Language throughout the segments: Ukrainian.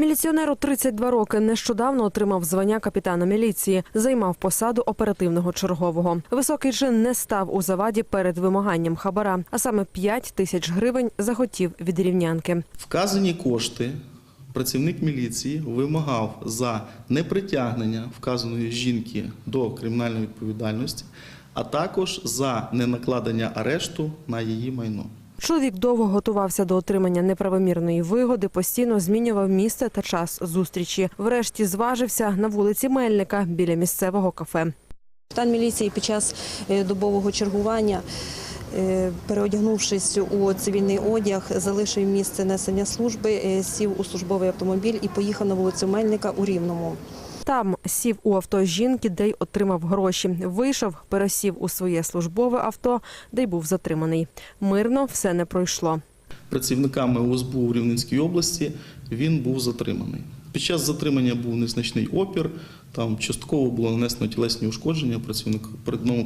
Міліціонеру 32 роки нещодавно отримав звання капітана міліції, займав посаду оперативного чергового. Високий чин не став у заваді перед вимаганням хабара, а саме 5 тисяч гривень захотів від рівнянки. Вказані кошти працівник міліції вимагав за непритягнення вказаної жінки до кримінальної відповідальності, а також за ненакладення арешту на її майно. Чоловік довго готувався до отримання неправомірної вигоди, постійно змінював місце та час зустрічі. Врешті зважився на вулиці Мельника біля місцевого кафе. Капітан міліції під час е, добового чергування, е, переодягнувшись у цивільний одяг, залишив місце несення служби, е, сів у службовий автомобіль і поїхав на вулицю Мельника у Рівному. Там сів у авто жінки, де й отримав гроші. Вийшов, пересів у своє службове авто, де й був затриманий. Мирно все не пройшло. Працівниками УСБУ в Рівненській області він був затриманий. Під час затримання був незначний опір. Там частково було нанесено тілесні ушкодження працівнику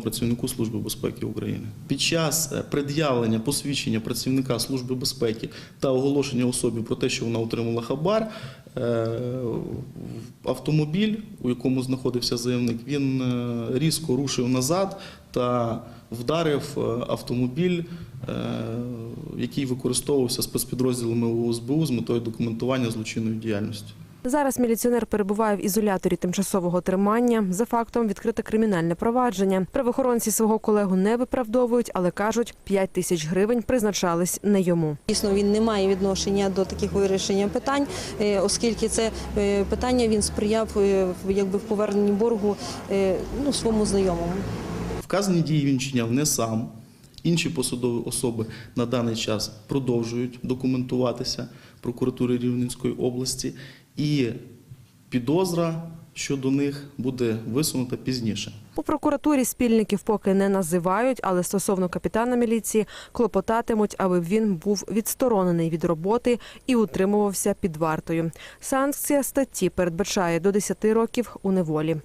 працівнику Служби безпеки України. Під час е, пред'явлення посвідчення працівника Служби безпеки та оголошення особі про те, що вона отримала хабар, е, автомобіль, у якому знаходився заявник, він е, різко рушив назад та вдарив е, автомобіль, е, який використовувався спецпідрозділами УСБУ з метою документування злочинної діяльності. Зараз міліціонер перебуває в ізоляторі тимчасового тримання. За фактом відкрите кримінальне провадження. Правоохоронці свого колегу не виправдовують, але кажуть, 5 тисяч гривень призначались не йому. Дійсно, він не має відношення до таких вирішення питань, е, оскільки це питання він сприяв в- якби в поверненні боргу ну, своєму знайомому. Вказані дії він чиняв не сам. Інші посадові особи на даний час продовжують документуватися прокуратури Рівненської області, і підозра щодо них буде висунута пізніше. У прокуратурі спільників поки не називають, але стосовно капітана міліції клопотатимуть, аби він був відсторонений від роботи і утримувався під вартою. Санкція статті передбачає до 10 років у неволі.